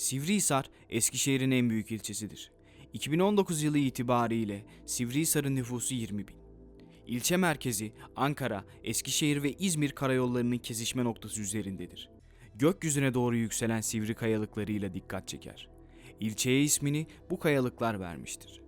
Sivrihisar, Eskişehir'in en büyük ilçesidir. 2019 yılı itibariyle Sivrihisar'ın nüfusu 20 bin. İlçe merkezi Ankara, Eskişehir ve İzmir karayollarının kesişme noktası üzerindedir. Gökyüzüne doğru yükselen sivri kayalıklarıyla dikkat çeker. İlçeye ismini bu kayalıklar vermiştir.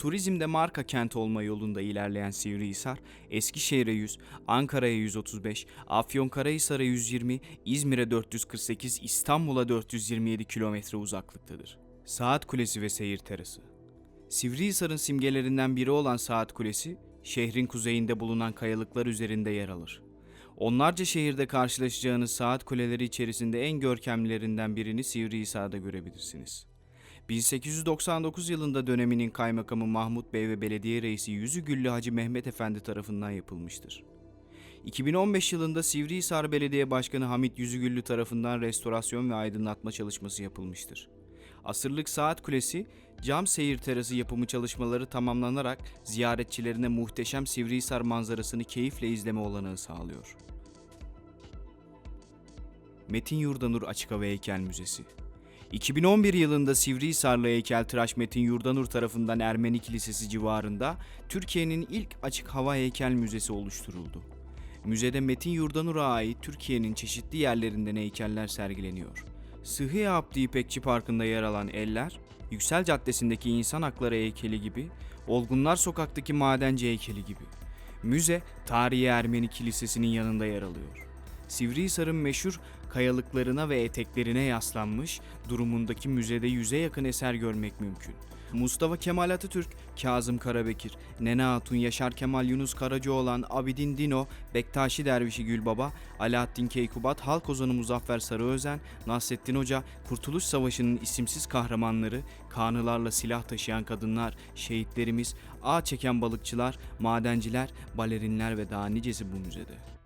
Turizmde marka kent olma yolunda ilerleyen Sivrihisar, Eskişehir'e 100, Ankara'ya 135, Afyonkarahisar'a 120, İzmir'e 448, İstanbul'a 427 kilometre uzaklıktadır. Saat Kulesi ve Seyir Terası Sivrihisar'ın simgelerinden biri olan Saat Kulesi, şehrin kuzeyinde bulunan kayalıklar üzerinde yer alır. Onlarca şehirde karşılaşacağınız saat kuleleri içerisinde en görkemlilerinden birini Sivrihisar'da görebilirsiniz. 1899 yılında döneminin kaymakamı Mahmut Bey ve belediye reisi Yüzügüllü Hacı Mehmet Efendi tarafından yapılmıştır. 2015 yılında Sivrihisar Belediye Başkanı Hamit Yüzügüllü tarafından restorasyon ve aydınlatma çalışması yapılmıştır. Asırlık Saat Kulesi, cam seyir terası yapımı çalışmaları tamamlanarak ziyaretçilerine muhteşem Sivrihisar manzarasını keyifle izleme olanağı sağlıyor. Metin Yurdanur Açık Hava Heykel Müzesi 2011 yılında Sivrihisarlı heykeltıraş Metin Yurdanur tarafından Ermeni Kilisesi civarında Türkiye'nin ilk açık hava heykel müzesi oluşturuldu. Müzede Metin Yurdanur'a ait Türkiye'nin çeşitli yerlerinden heykeller sergileniyor. Sıhhi Abdi İpekçi Parkı'nda yer alan Eller, Yüksel Caddesi'ndeki İnsan Hakları heykeli gibi, Olgunlar Sokak'taki Madenci heykeli gibi. Müze, Tarihi Ermeni Kilisesi'nin yanında yer alıyor. Sivrihisar'ın meşhur kayalıklarına ve eteklerine yaslanmış durumundaki müzede yüze yakın eser görmek mümkün. Mustafa Kemal Atatürk, Kazım Karabekir, Nene Hatun, Yaşar Kemal Yunus Karacaoğlan, Abidin Dino, Bektaşi Dervişi Gülbaba, Alaaddin Keykubat, Halk Ozanı Muzaffer Sarıözen, Nasrettin Hoca, Kurtuluş Savaşı'nın isimsiz kahramanları, kanılarla silah taşıyan kadınlar, şehitlerimiz, ağ çeken balıkçılar, madenciler, balerinler ve daha nicesi bu müzede.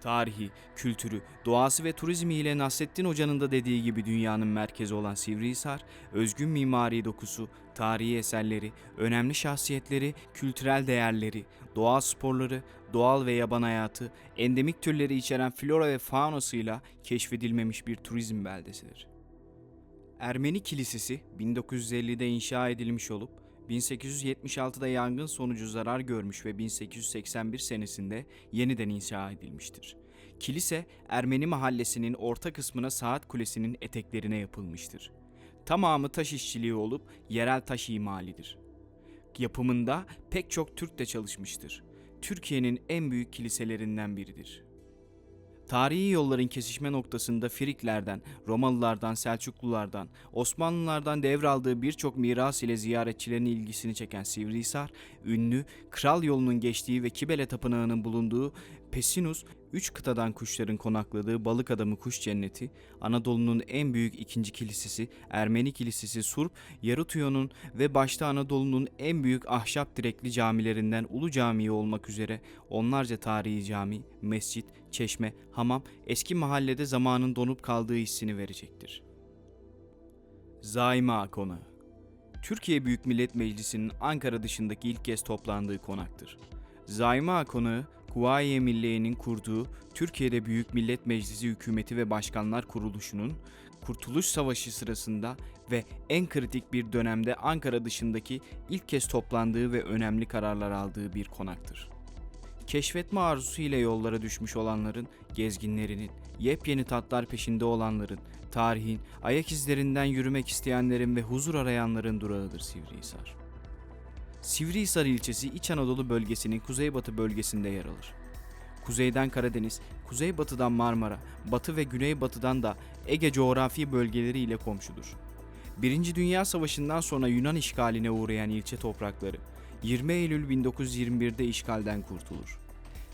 Tarihi, kültürü, doğası ve turizmi ile Nasrettin Hoca'nın da dediği gibi dünyanın merkezi olan Sivrihisar, özgün mimari dokusu, tarihi eserleri, önemli şahsiyetleri, kültürel değerleri, doğa sporları, doğal ve yaban hayatı, endemik türleri içeren flora ve faunasıyla keşfedilmemiş bir turizm beldesidir. Ermeni Kilisesi 1950'de inşa edilmiş olup 1876'da yangın sonucu zarar görmüş ve 1881 senesinde yeniden inşa edilmiştir. Kilise Ermeni mahallesinin orta kısmına saat kulesinin eteklerine yapılmıştır. Tamamı taş işçiliği olup yerel taş imalidir. Yapımında pek çok Türk de çalışmıştır. Türkiye'nin en büyük kiliselerinden biridir. Tarihi yolların kesişme noktasında Friklerden, Romalılardan, Selçuklulardan, Osmanlılardan devraldığı birçok miras ile ziyaretçilerin ilgisini çeken Sivrihisar, ünlü Kral Yolu'nun geçtiği ve Kibele Tapınağı'nın bulunduğu Pesinus, üç kıtadan kuşların konakladığı Balık Adamı Kuş Cenneti, Anadolu'nun en büyük ikinci kilisesi, Ermeni Kilisesi Surp, Yarutuyon'un ve başta Anadolu'nun en büyük ahşap direkli camilerinden Ulu Camii olmak üzere onlarca tarihi cami, mescit, çeşme, hamam eski mahallede zamanın donup kaldığı hissini verecektir. Zaima Konağı Türkiye Büyük Millet Meclisi'nin Ankara dışındaki ilk kez toplandığı konaktır. Zaima Konağı, Kuvayi Milliye'nin kurduğu Türkiye'de Büyük Millet Meclisi Hükümeti ve Başkanlar Kuruluşu'nun Kurtuluş Savaşı sırasında ve en kritik bir dönemde Ankara dışındaki ilk kez toplandığı ve önemli kararlar aldığı bir konaktır. Keşfetme arzusu ile yollara düşmüş olanların, gezginlerinin, yepyeni tatlar peşinde olanların, tarihin, ayak izlerinden yürümek isteyenlerin ve huzur arayanların durağıdır Sivrihisar. Sivrihisar ilçesi İç Anadolu bölgesinin kuzeybatı bölgesinde yer alır. Kuzeyden Karadeniz, kuzeybatıdan Marmara, batı ve güneybatıdan da Ege coğrafi bölgeleri ile komşudur. Birinci Dünya Savaşı'ndan sonra Yunan işgaline uğrayan ilçe toprakları 20 Eylül 1921'de işgalden kurtulur.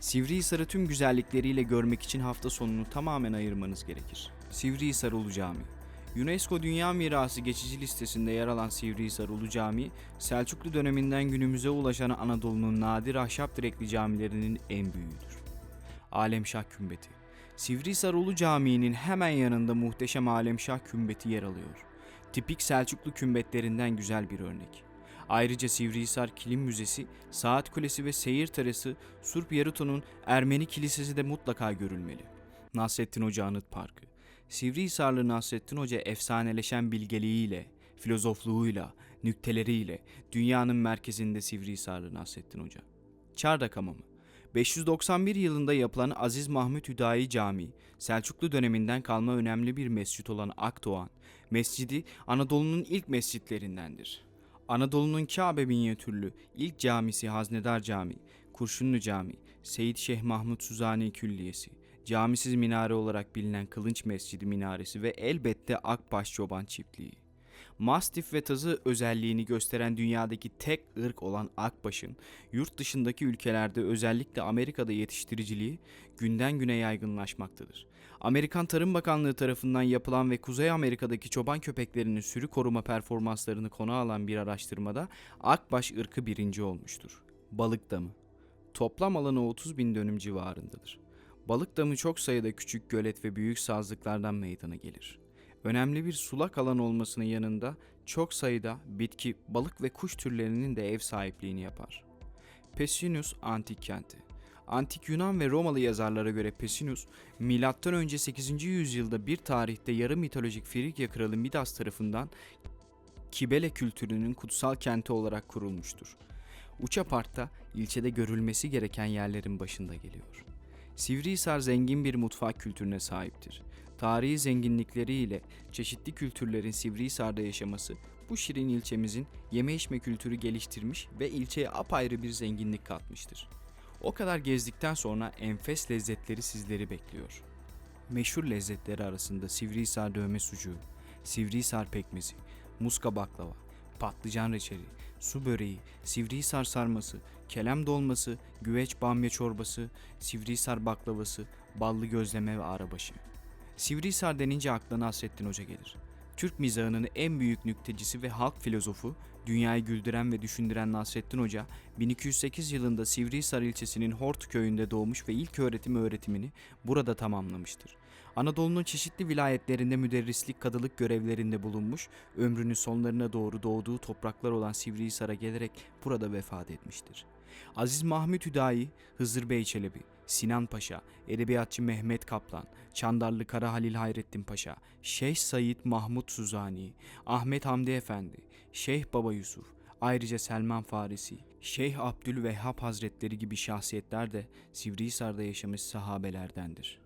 Sivrihisar'ı tüm güzellikleriyle görmek için hafta sonunu tamamen ayırmanız gerekir. Sivrihisar Ulu Cami UNESCO Dünya Mirası geçici listesinde yer alan Sivrihisar Ulu Camii, Selçuklu döneminden günümüze ulaşan Anadolu'nun nadir ahşap direkli camilerinin en büyüğüdür. Alemşah Kümbeti Sivrihisar Ulu Camii'nin hemen yanında muhteşem Alemşah Kümbeti yer alıyor. Tipik Selçuklu kümbetlerinden güzel bir örnek. Ayrıca Sivrihisar Kilim Müzesi, Saat Kulesi ve Seyir Terası, Surp Yaruto'nun Ermeni Kilisesi de mutlaka görülmeli. Nasrettin Hoca Anıt Parkı Sivrihisarlı Nasrettin Hoca efsaneleşen bilgeliğiyle, filozofluğuyla, nükteleriyle dünyanın merkezinde Sivrihisarlı Nasrettin Hoca. Çardak Hamamı 591 yılında yapılan Aziz Mahmut Hüdayi Camii, Selçuklu döneminden kalma önemli bir mescit olan Akdoğan, mescidi Anadolu'nun ilk mescitlerindendir. Anadolu'nun Kabe minyatürlü ilk camisi Haznedar Camii, Kurşunlu Camii, Seyit Şeyh Mahmud Suzani Külliyesi, camisiz minare olarak bilinen Kılınç Mescidi minaresi ve elbette Akbaş Çoban Çiftliği. Mastif ve tazı özelliğini gösteren dünyadaki tek ırk olan Akbaş'ın yurt dışındaki ülkelerde özellikle Amerika'da yetiştiriciliği günden güne yaygınlaşmaktadır. Amerikan Tarım Bakanlığı tarafından yapılan ve Kuzey Amerika'daki çoban köpeklerinin sürü koruma performanslarını konu alan bir araştırmada Akbaş ırkı birinci olmuştur. Balık Damı Toplam alanı 30 bin dönüm civarındadır. Balık damı çok sayıda küçük gölet ve büyük sazlıklardan meydana gelir. Önemli bir sulak alan olmasının yanında çok sayıda bitki, balık ve kuş türlerinin de ev sahipliğini yapar. Pessinus antik kenti. Antik Yunan ve Romalı yazarlara göre Pessinus, M.Ö. 8. yüzyılda bir tarihte yarı mitolojik Frigya kralı Midas tarafından Kibele kültürünün kutsal kenti olarak kurulmuştur. Uçapart'ta ilçede görülmesi gereken yerlerin başında geliyor. Sivrihisar zengin bir mutfak kültürüne sahiptir. Tarihi zenginlikleriyle çeşitli kültürlerin Sivrihisar'da yaşaması bu şirin ilçemizin yeme içme kültürü geliştirmiş ve ilçeye apayrı bir zenginlik katmıştır. O kadar gezdikten sonra enfes lezzetleri sizleri bekliyor. Meşhur lezzetleri arasında Sivrihisar dövme sucuğu, Sivrihisar pekmezi, muska baklava, patlıcan reçeli, su böreği, Sivrihisar sarması, kelem dolması, güveç bamya çorbası, Sivrihisar baklavası, ballı gözleme ve arabaşı. Sivrihisar denince akla Nasrettin Hoca gelir. Türk mizahının en büyük nüktecisi ve halk filozofu, dünyayı güldüren ve düşündüren Nasrettin Hoca, 1208 yılında Sivrihisar ilçesinin Hort köyünde doğmuş ve ilk öğretim öğretimini burada tamamlamıştır. Anadolu'nun çeşitli vilayetlerinde müderrislik, kadılık görevlerinde bulunmuş, ömrünün sonlarına doğru doğduğu topraklar olan Sivrihisar'a gelerek burada vefat etmiştir. Aziz Mahmut Hüdayi, Hızır Bey Çelebi, Sinan Paşa, Edebiyatçı Mehmet Kaplan, Çandarlı Kara Halil Hayrettin Paşa, Şeyh Said Mahmut Suzani, Ahmet Hamdi Efendi, Şeyh Baba Yusuf, ayrıca Selman Farisi, Şeyh Abdülvehhab Hazretleri gibi şahsiyetler de Sivrihisar'da yaşamış sahabelerdendir.